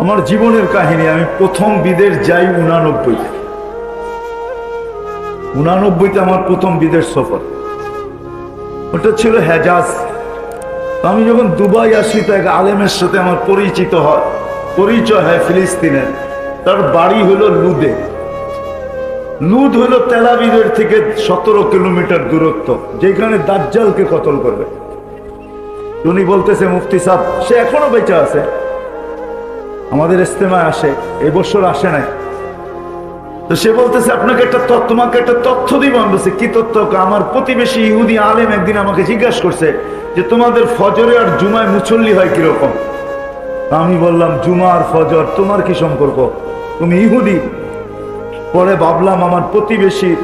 আমার জীবনের কাহিনী, আমি প্রথম বিদেশ যাই উনানব্বইতে। উনানব্বইতে আমার প্রথম বিদেশ সফর। ওটা ছিল হেজাজ। আমি যখন দুবাই আসি, তো এক আলেমের সাথে আমার পরিচিত হয়। পরিচয় হয় ফিলিস্তিনের। তার বাড়ি হলো লুদে। লুদ হলো তেলাবিদের থেকে সতেরো কিলোমিটার দূরত্ব, যেখানে দাজ্জালকে কতল করবে। উনি বলতেছে, মুফতি সাহ সে এখনও বেঁচে আছে? আমাদের ইস্তেমায় আসে, এই বছর আসে নাই। তো সে বলতেছে, আপনাকে একটা তথ্য, তোমাকে একটা তথ্য দিব। আমি বলছি, কি তথ্য? আমার প্রতিবেশী ইহুদি আলেম একদিন আমাকে জিজ্ঞাসা করছে যে, তোমাদের ফজরে আর জুমায় মুসল্লি হয় কীরকম? আমি বললাম, জুমা আর ফজর, তোমার কি সম্পর্ক? তুমি ইহুদি? পরে ভাবলাম, আমার প্রতিবেশী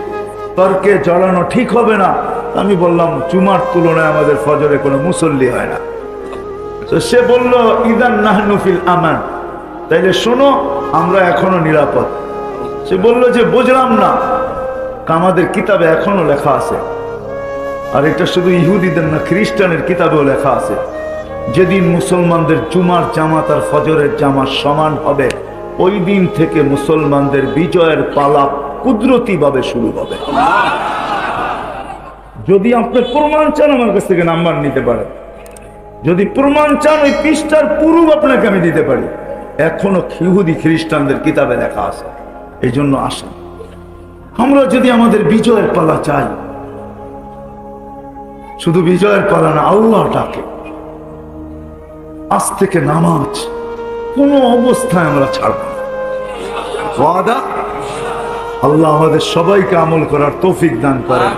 তর্কে জড়ানো ঠিক হবে না। আমি বললাম, জুমার তুলনায় আমাদের ফজরে কোনো মুসল্লি হয় না। তো সে বলল, ইদান নাহনুফিল আমান। তাইলে শোনো, আমরা এখনও নিরাপদ। সে বলল যে, বুঝলাম না। আমাদের কিতাবে এখনও লেখা আছে। আর এটা শুধু ইহুদিদের না, খ্রিস্টানের কিতাবেও লেখা আছে। যেদিন মুসলমানদের জুমার জামাত আর ফজরের জামাত সমান হবে, ওই দিন থেকে মুসলমানদের বিজয়ের পালা কুদরতি ভাবে শুরু হবে। যদি আপনি প্রমাণ চান আমার কাছ থেকে নাম্বার নিতে পারেন। যদি প্রমাণ চান, ওই পৃষ্ঠার পুরুষ আপনাকে আমি দিতে পারি। এখনও খিহুদি খ্রিস্টানদের কিতাবে লেখা আছে। এই জন্য আসেন। আমরা যদি আমাদের বিজয়ের পালা চাই, শুধু বিজয়ের পালা না আল্লাহ ডাকে আজ থেকে নামাজ কোন অবস্থায় আমরা ছাড়ব ওয়াদা? আল্লাহ আমাদের সবাইকে আমল করার তৌফিক দান করেন।